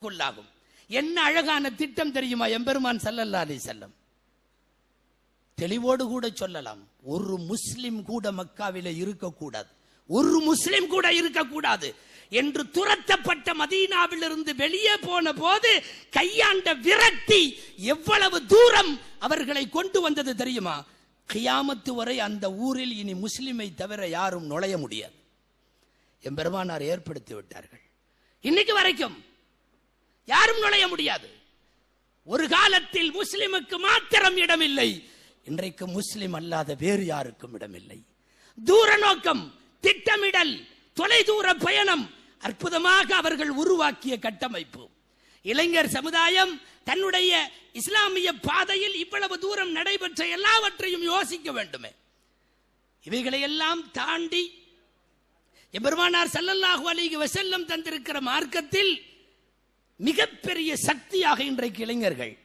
கொள்ளாகும் என்ன அழகான திட்டம் தெரியுமா? எம்பெருமான் சல்லல்லா அலி செல்லம் தெளிவோடு கூட சொல்லலாம். ஒரு முஸ்லிம் கூட மக்காவில இருக்கக்கூடாது. ஒரு முஸ்லிம் கூட இருக்கக்கூடாது. என்று துரத்தப்பட்ட மதீனாவிலிருந்து வெளியே போன போது கையாண்ட விரக்தி எவ்வளவு தூரம் அவர்களை கொண்டு வந்தது தெரியுமா? கியாமத்து வரை அந்த ஊரில் இனி முஸ்லிமை தவிர யாரும் நுழைய முடியாது. எம்பெருமானார் ஏற்படுத்தி விட்டார்கள். இன்னைக்கு வரைக்கும் யாரும் நுழைய முடியாது. ஒரு காலத்தில் முஸ்லிமுக்கு மாத்திரம் இடமில்லை. இன்றைக்கு முஸ்லிம் அல்லாத வேறு யாருக்கும் இடமில்லை. தூர நோக்கம் திட்டமிடல் தொலைதூர பயணம் அற்புதமாக அவர்கள் உருவாக்கிய கட்டமைப்பு. இளைஞர் சமுதாயம் தன்னுடைய இஸ்லாமிய பாதையில் இவ்வளவு தூரம் நடைபெற்ற எல்லாவற்றையும் யோசிக்க வேண்டுமே. இவைகளை எல்லாம் தாண்டி எபெருமானார் சல்லல்லாஹு அலிக வசல்லம் தந்திருக்கிற மார்க்கத்தில் மிகப்பெரிய சக்தியாக இன்றைக்கு இளைஞர்கள்.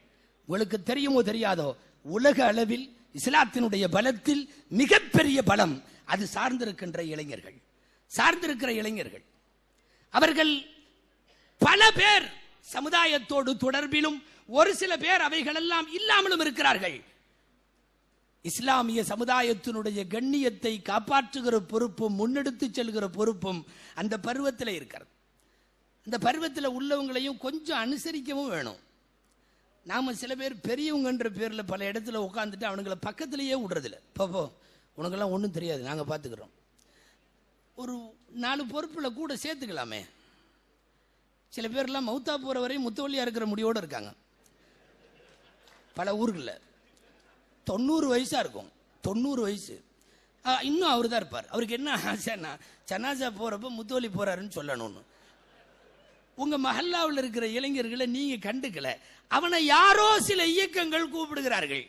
உங்களுக்கு தெரியுமோ தெரியாதோ உலக அளவில் இஸ்லாத்தினுடைய பலத்தில் மிகப்பெரிய பலம் அது சார்ந்திருக்கின்ற இளைஞர்கள். சார்ந்திருக்கிற இளைஞர்கள். அவர்கள் பல பேர் சமுதாயத்தோடு தொடர்பிலும் ஒரு சில பேர் அவைகளெல்லாம் இல்லாமலும் இருக்கிறார்கள். இஸ்லாமிய சமுதாயத்தினுடைய கண்ணியத்தை காப்பாற்றுகிற பொறுப்பும் முன்னெடுத்து செல்கிற பொறுப்பும் அந்த பருவத்தில் இருக்கிறது. இந்த பருவத்தில் உள்ளவங்களையும் கொஞ்சம் அனுசரிக்கவும் வேணும். நாம சில பேர் பெரியவங்கன்ற பேரில் பல இடத்துல உட்காந்துட்டு அவனுங்களை பக்கத்திலேயே விடுறதில்ல. பாப்போ உனக்கெல்லாம் ஒன்றும் தெரியாது நாங்கள் பார்த்துக்குறோம் ஒரு நாலு பொறுப்பில் கூட சேர்த்துக்கலாமே. சில பேர்லாம் மௌத்தா போகிற வரையும் முத்தவள்ளியாக இருக்கிற முடியோடு இருக்காங்க. பல ஊர்களில். தொண்ணூறு வயசாக இருக்கும். தொண்ணூறு வயசு. ஆ, இன்னும் அவர் தான் இருப்பார். அவருக்கு என்ன ஆசைன்னா சன்னாசா போகிறப்ப முத்தோலி போகிறாருன்னு சொல்லணும்னு. உங்க மஹல்லாவில் இருக்கிற இளைஞர்களை நீங்க கண்டுக்கல. அவனை யாரோ சில இயக்கங்கள் கூப்பிடுகிறார்கள்.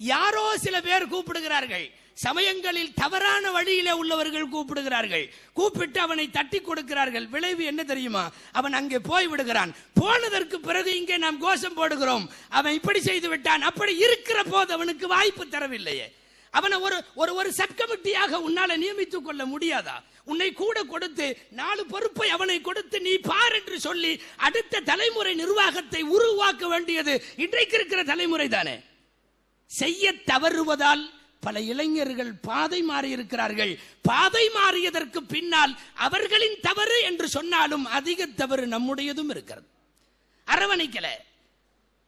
யாரோ சில பேர் கூப்பிடுகிறார்கள். சமயங்களில் தவறான வழியிலே உள்ளவர்கள் கூப்பிடுகிறார்கள். கூப்பிட்டு அவனை தட்டி கொடுக்கிறார்கள். விளைவு என்ன தெரியுமா? அவன் அங்கே போய் விடுகிறான். போனதற்கு பிறகு இங்கே நாம் கோஷம் போடுகிறோம். அவன் இப்படி செய்து விட்டான். அப்படி இருக்கிற போது அவனுக்கு வாய்ப்பு தரவில்லையே. அவனை ஒரு ஒரு ஒரு சப் கமிட்டியாக உன்னால நியமித்துக் கொள்ள முடியாதா? உன்னை கூட கொடுத்து நாலு பொறுப்பை அவனை கொடுத்து நீ பார் என்று சொல்லி அடுத்த தலைமுறை நிர்வாகத்தை உருவாக்க வேண்டியது இன்றைக்கு இருக்கிற தலைமுறை தானே. செய்ய தவறுவதால் பல இளைஞர்கள் பாதை மாறி இருக்கிறார்கள். பாதை மாறியதற்கு பின்னால் அவர்களின் தவறு என்று சொன்னாலும் அதிக தவறு நம்முடையதும் இருக்கிறது. அரவணைக்கலை.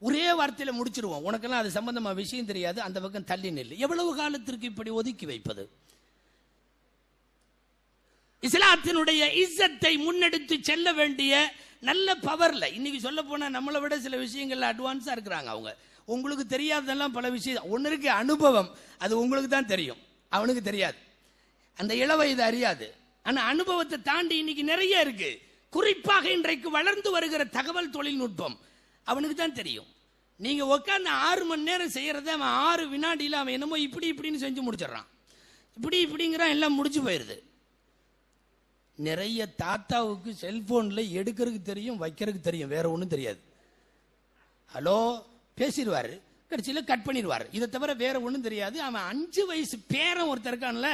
ஒரே வார்த்தையில முடிச்சிருவோம். உனக்கெல்லாம் அது சம்பந்தமா விஷயம் தெரியாது அந்த பக்கம் தள்ளி நில்லு. எவ்வளவு காலத்திற்கு இப்படி ஒதுக்கி வைப்பது? இஸ்லாத்தினுடைய இஸ்ஸத்தை முன்னெடுத்து செல்ல வேண்டிய நல்ல பவர்ல இன்னைக்கு சொல்ல போனா நம்மளை விட சில விஷயங்கள்ல அட்வான்ஸா இருக்கிறாங்க அவங்க. உங்களுக்கு தெரியாததெல்லாம் பல விஷயம் ஒன்னு இருக்கு அனுபவம். அது உங்களுக்கு தான் தெரியும். அவனுக்கு தெரியாது. அந்த இளவயது அறியாது. ஆனா அனுபவத்தை தாண்டி இன்னைக்கு நிறைய இருக்கு. குறிப்பாக இன்றைக்கு வளர்ந்து வருகிற தகவல் தொழில்நுட்பம். அவனுக்கு தான் தெரியும். நீங்க உட்காந்து ஆறு மணி நேரம் செய்யறத அவன் ஆறு வினாடியில் அவன் என்னமோ இப்படி இப்படின்னு செஞ்சு முடிச்சிடுறான். இப்படி இப்படிங்கிறான் எல்லாம் முடிச்சு போயிருது. நிறைய தாத்தாவுக்கு செல்போன்ல எடுக்கிறதுக்கு தெரியும் வைக்கிறதுக்கு தெரியும். வேற ஒன்றும் தெரியாது. ஹலோ பேசிடுவாரு. கடைசியில் கட் பண்ணிடுவார். இதை தவிர வேற ஒன்றும் தெரியாது. அவன் அஞ்சு வயசு பேரன் ஒருத்தர் இருக்கான்ல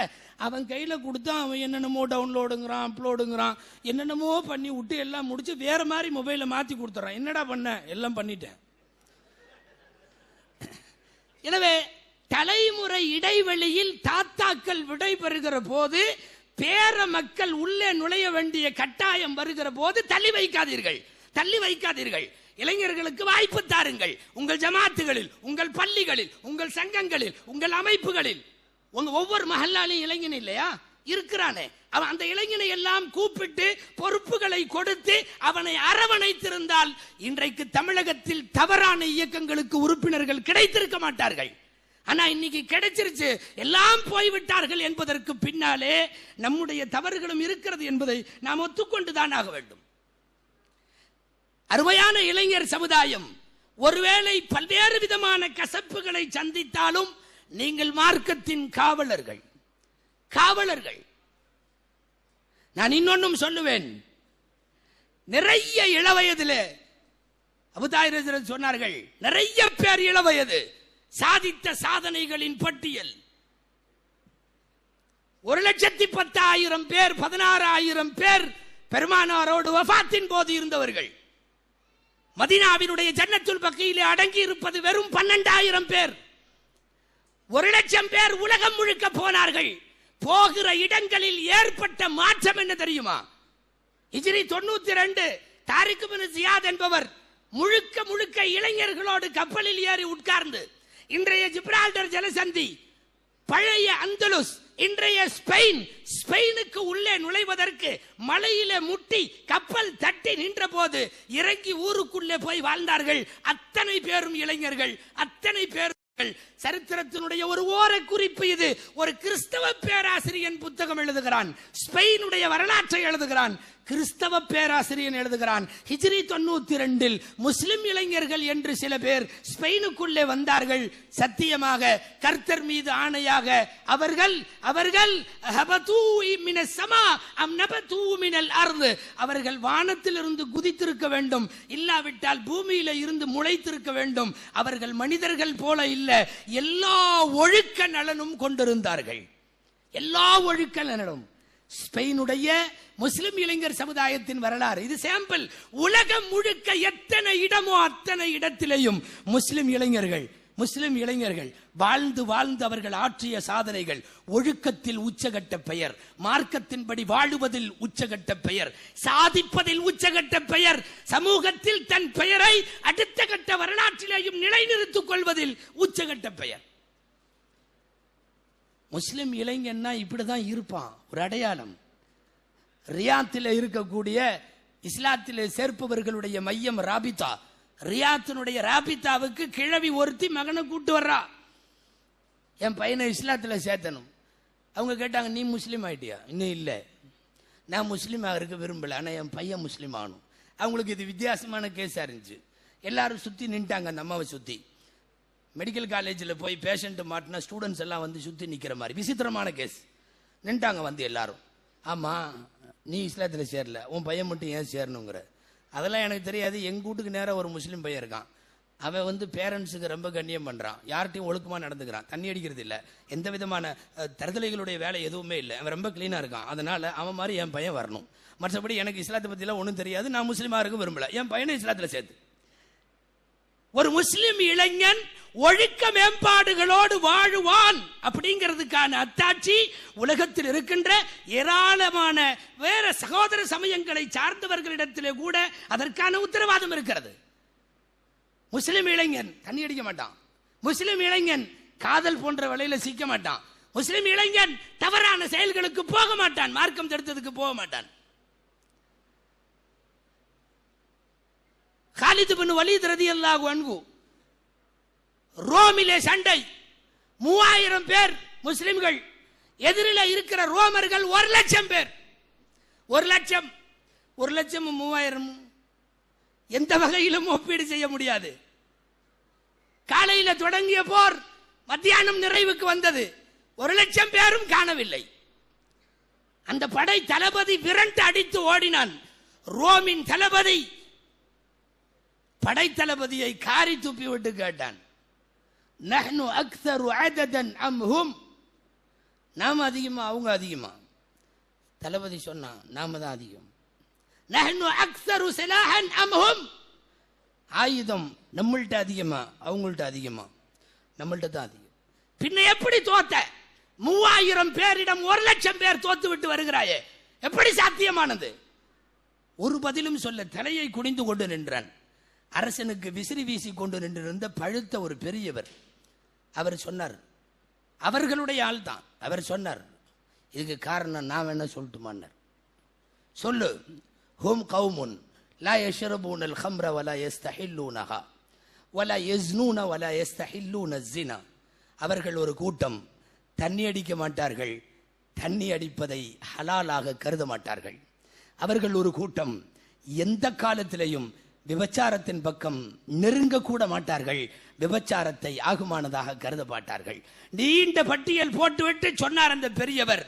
அவன் கையில் கொடுத்தா அவன் என்னென்னமோ டவுன்லோடுங்கிறான் அப்லோடுங்கிறான் என்னென்னமோ பண்ணி விட்டு எல்லாம் முடிச்சு வேற மாதிரி மொபைலை மாற்றி கொடுத்துட்றான். என்னடா பண்ண? எல்லாம் பண்ணிட்டேன். எனவே தலைமுறை இடைவெளியில் தாத்தாக்கள் விடைபெறுகிற போது பேர மக்கள் உள்ளே நுழைய வேண்டிய கட்டாயம் வருகிற போது தள்ளி வைக்காதீர்கள். தள்ளி வைக்காதீர்கள். இளைஞர்களுக்கு வாய்ப்பு தாருங்கள். உங்கள் ஜமாத்துகளில் உங்கள் பள்ளிகளில் உங்கள் சங்கங்களில் உங்கள் அமைப்புகளில். உங்க ஒவ்வொரு மஹல்லாலையும் இளைஞன் இல்லையா? இருக்கிறானே. அவன் அந்த இளைஞனை எல்லாம் கூப்பிட்டு பொறுப்புகளை கொடுத்து அவனை அரவணைத்திருந்தால் இன்றைக்கு தமிழகத்தில் தவறான இயக்கங்களுக்கு உறுப்பினர்கள் கிடைத்திருக்க மாட்டார்கள். ஆனா இன்னைக்கு கிடைச்சிருச்சு. எல்லாம் போய்விட்டார்கள் என்பதற்கு பின்னாலே நம்முடைய தவறுகளும் இருக்கிறது என்பதை நாம் ஒத்துக்கொண்டுதான் ஆக வேண்டும். அருமையான இளைஞர் சமுதாயம் ஒருவேளை பல்வேறு விதமான கசப்புகளை சந்தித்தாலும் நீங்கள் மார்க்கத்தின் காவலர்கள். காவலர்கள். நான் இன்னொன்னும் சொல்லுவேன். நிறைய இளவயதிலே அபுதாயிரத்தில் சொன்னார்கள் நிறைய பேர் இளவயது சாதித்த சாதனைகளின் பட்டியல். ஒரு லட்சத்தி பத்தாயிரம் பேர் பதினாறாயிரம் பேர் பெருமானாரோடு வஃபாத்தின் போது இருந்தவர்கள். மதினாவினுடைய ஜன்னத்துல் பக்கையிலே அடங்கி இருப்பது வெறும் பன்னெண்டாயிரம் பேர். ஒரு லட்சம் பேர் உலகம் முழுக்க போனார்கள். போகிற இடங்களில் ஏற்பட்ட மாற்றம் என்ன தெரியுமா? ஹிஜ்ரி தொண்ணூத்தி ரெண்டு தாரிக்கு பின் ஜியாத் என்பவர் முழுக்க முழுக்க இளைஞர்களோடு கப்பலில் ஏறி உட்கார்ந்து இன்றைய ஜிப்ரால்டர் ஜலசந்தி பழைய அந்தலுஸ் இன்றைய ஸ்பெயின் ஸ்பெயினுக்கு உள்ளே நுழைவதற்கு மலையில முட்டி கப்பல் தட்டி நின்ற போது இறங்கி ஊருக்குள்ளே போய் வாழ்ந்தார்கள். அத்தனை பேரும் இளைஞர்கள் அத்தனை பேரும் சரித்திரத்தினுடைய ஒரு ஓர குறிப்பு இது. ஒரு கிறிஸ்தவ பேராசிரியன் புத்தகம் எழுதுகிறான். ஸ்பெயினுடைய வரலாற்றை எழுதுகிறான். கிறிஸ்தவ பேராசிரியன் எழுதுகிறான். ஹிஜ்ரி தொண்ணூத்தி ரெண்டில் முஸ்லிம் இளைஞர்கள் என்று சில பேர் ஸ்பெயினுக்குள்ளே வந்தார்கள். சத்தியமாக கர்த்தர் மீது ஆணையாக அவர்கள் அவர்கள் ஹபதூ சமா அம் அவர்கள் வானத்திலிருந்து குதித்திருக்க வேண்டும். இல்லாவிட்டால் பூமியில இருந்து முளைத்திருக்க வேண்டும். அவர்கள் மனிதர்கள் போல இல்ல. எல்லா ஒழுக்க நலனும் கொண்டிருந்தார்கள். எல்லா ஒழுக்க நலனும். ஸ்பெயினுடைய முஸ்லிம் இளைஞர் சமுதாயத்தின் வரலாறு. இது சாம்பிள் உலகம் முழுக்க எத்தனை இடமோ அத்தனை இடத்திலேயும் முஸ்லிம் இளைஞர்கள் முஸ்லிம் இளைஞர்கள் வாழ்ந்து வாழ்ந்து அவர்கள் ஆற்றிய சாதனைகள் ஒழுக்கத்தில் உச்சகட்ட பெயர் மார்க்கத்தின்படி வாழுவதில் உச்சகட்ட பெயர் சாதிப்பதில் உச்சகட்ட பெயர் சமூகத்தில் தன் பெயரை அடுத்த கட்ட வரலாற்றிலேயும் நிலைநிறுத்திக் கொள்வதில் உச்சகட்ட பெயர். முஸ்லீம் இளைஞன்னா இப்படிதான் இருப்பான். ஒரு அடையாளம். ரியாத்தில் இருக்கக்கூடிய இஸ்லாத்தில் சேர்ப்பவர்களுடைய மையம் ராபிதா ரியாத்தினுடைய ராபிதாவுக்கு கிழவி ஒருத்தி மகனை கூட்டு வர்றா. என் பையனை இஸ்லாத்தில் சேர்த்தணும். அவங்க கேட்டாங்க நீ முஸ்லீம் ஆகிட்டியா இன்னும் இல்லை. நான் முஸ்லீமாக இருக்க விரும்பலை. ஆனால் என் பையன் முஸ்லீம் ஆகணும். அவங்களுக்கு இது வித்தியாசமான கேஸாக இருந்துச்சு. எல்லாரும் சுற்றி நின்ட்டாங்க அந்த அம்மாவை சுற்றி மெடிக்கல் காலேஜில் போய் பேஷண்ட் மாட்டினா ஸ்டூடெண்ட்ஸ் எல்லாம் வந்து சுற்றி நிற்கிற மாதிரி. விசித்திரமான கேஸ் நின்ட்டாங்க வந்து எல்லாரும். ஆமாம் நீ இஸ்லாத்தில் சேரல உன் பையன் மட்டும் ஏன் சேரணுங்கிற. அதெல்லாம் எனக்கு தெரியாது. எங்கள் வீட்டுக்கு நேராக ஒரு முஸ்லீம் பையன் இருக்கான். அவன் வந்து பேரண்ட்ஸுக்கு ரொம்ப கண்ணியம் பண்ணுறான் யார்கிட்டையும் ஒழுக்கமாக நடந்துக்கிறான். தண்ணி அடிக்கிறது இல்லை. எந்த விதமான தருதலைகளுடைய வேலை எதுவுமே இல்லை. அவன் ரொம்ப க்ளீனாக இருக்கான். அதனால் அவன் மாதிரி என் பையன் வரணும். மற்றபடி எனக்கு இஸ்லாத்தை பற்றிலாம் ஒன்றும் தெரியாது. நான் முஸ்லீமாக இருக்க விரும்பலை. என் பையனை இஸ்லாத்தில் சேர்த்து. ஒரு முஸ்லிம் இளைஞன் ஒழுக்க மேம்பாடுகளோடு வாழுவான் அப்படிங்கிறதுக்கான அத்தாட்சி உலகத்தில் இருக்கின்ற ஏராளமான வேற சகோதர சமயங்களை சார்ந்தவர்களிடத்திலே கூட அதற்கான உத்தரவாதம் இருக்கிறது. முஸ்லிம் இளைஞன் தண்ணி அடிக்க மாட்டான். முஸ்லிம் இளைஞன் காதல் போன்ற வலையில சிக்க மாட்டான். முஸ்லிம் இளைஞன் தவறான செயல்களுக்கு போக மாட்டான். மார்க்கம் தடுத்ததுக்கு போக மாட்டான். காலிது பின் வலீத் ரதியல்லாஹு அன்பு ரோமிலே சண்டை. மூவாயிரம் பேர் முஸ்லிம்கள். எதிரில இருக்கிற ரோமர்கள் ஒரு லட்சம் பேர். ஒரு லட்சம். ஒரு லட்சம் மூவாயிரம். எந்த வகையிலும் ஒப்பீடு செய்ய முடியாது. காலையில் தொடங்கிய போர் மத்தியானம் நிறைவுக்கு வந்தது. ஒரு லட்சம் பேரும் காணவில்லை. அந்த படை தளபதி விரண்டு அடித்து ஓடினான். ரோமின் தளபதி படைத்தளபதியை காரி துப்பி விட்டு கேட்டான். நஹ்னு அக்தரு அததன் அம் ஹும்? நாம் அதிகமா அவங்க அதிகமா. தளபதி சொன்னான் நாம தான் அதிகம். நஹ்னு அக்தரு சிலாஹன் அம் ஹும்? ஆயுதம் நம்மள்கிட்ட அதிகமா அவங்கள்ட்ட அதிகமா. நம்மள்கிட்ட தான் அதிகம். பின்ன எப்படி தோத்த? மூவாயிரம் பேரிடம் ஒரு லட்சம் பேர் தோத்து விட்டு வருகிறாயே எப்படி சாத்தியமானது? ஒரு பதிலும் சொல்ல தலையை குனிந்து கொண்டு நின்றான். அரசனுக்கு விசிறி வீசி கொண்டு நின்றிருந்த பழுத்த ஒரு பெரியவர் அவர் சொன்னார் அவர்களுடைய ஆள் தான். அவர் சொன்னார் இதுக்கு காரணம் நான் வேணா சொல்லட்டுமான்னார். சொல்லு ஹோம் கவுமுன் லா யஷ்ரபூன அல் ஹம்ர வலா யஸ்தஹில்லூனஹா வலா எஸ்னூன வலா யஸ்தஹில்லூன ஜினா அவர்கள் ஒரு கூட்டம் தண்ணி அடிக்க மாட்டார்கள் தண்ணி அடிப்பதை ஹலாலாக கருத மாட்டார்கள். அவர்கள் ஒரு கூட்டம் எந்த காலத்திலையும் விபச்சாரத்தின் பக்கம் நெருங்க கூட மாட்டார்கள். விபச்சாரத்தை ஆகுமானதாக கருத மாட்டார்கள் நீண்ட பட்டியல் போட்டுவிட்டு சொன்னார் அந்த பெரியவர்.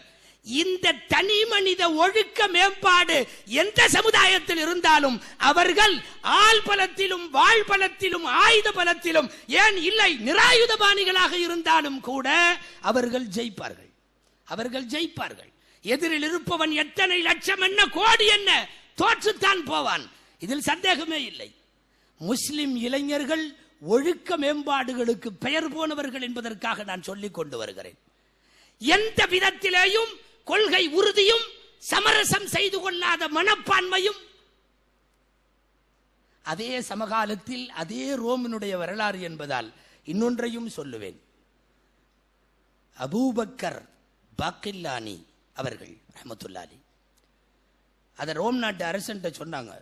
இந்த தனி மனித ஒழுக்க மேம்பாடு எந்த சமுதாயத்தில் இருந்தாலும் அவர்கள் ஆள் பலத்திலும் வாழ் பலத்திலும் ஆயுத பலத்திலும் ஏன் இல்லை நிராயுதபாணிகளாக இருந்தாலும் கூட அவர்கள் ஜெயிப்பார்கள். அவர்கள் ஜெயிப்பார்கள். எதிரில் இருப்பவன் எத்தனை லட்சம் என்ன கோடி என்ன தோற்றுத்தான் போவான். இதில் சந்தேகமே இல்லை. முஸ்லிம் இளைஞர்கள் ஒழுக்க மேம்பாடுகளுக்கு பெயர் போனவர்கள் என்பதற்காக நான் சொல்லிக் கொண்டு வருகிறேன். எந்த விதத்திலேயும் கொள்கை உறுதியும் சமரசம் செய்து கொள்ளாத மனப்பான்மையும் அதே சமகாலத்தில் அதே ரோமினுடைய வரலாறு என்பதால் இன்னொன்றையும் சொல்லுவேன். அபூபக்கர் பாக்கில்லானி அவர்கள் ரஹமத்துல்லாலி அதை ரோம் நாட்டு அரசன்ட்ட சொன்னாங்க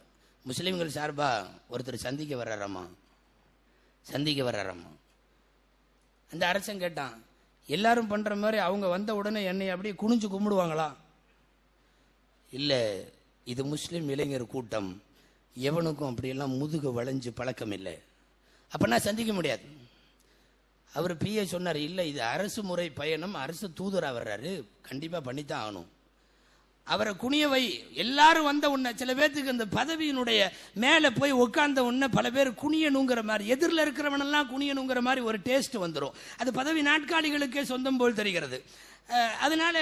முஸ்லீம்கள் சார்பா ஒருத்தர் சந்திக்க வர்றாரம்மா சந்திக்க வர்றாரம்மா அந்த அரசன் கேட்டான் எல்லாரும் பண்ணுற மாதிரி அவங்க வந்த உடனே என்னை அப்படியே குனிஞ்சு கும்பிடுவாங்களா? இல்லை இது முஸ்லீம் இளைஞர் கூட்டம். எவனுக்கும் அப்படியெல்லாம் முதுகு வளைஞ்சு பழக்கம் இல்லை. அப்பனா சந்திக்க முடியாது. அவர் பிஏ சொன்னார் இல்லை இது அரசு முறை பயணம் அரசு தூதராக வர்றாரு. கண்டிப்பாக பண்ணித்தான் ஆகணும். அவரை குனிய வை எல்லாரும் வந்த உடனே சில பேர்த்துக்கு அந்த பதவியினுடைய மேலே போய் உட்கார்ந்த உடனே பல பேர் குனியணுங்கிற மாதிரி எதிரில் இருக்கிறவனெல்லாம் குனியணுங்கிற மாதிரி ஒரு டேஸ்ட் வந்துடும் அது பதவி நாட்காலிகளுக்கே சொந்தம் போல் தெரிகிறது. அதனால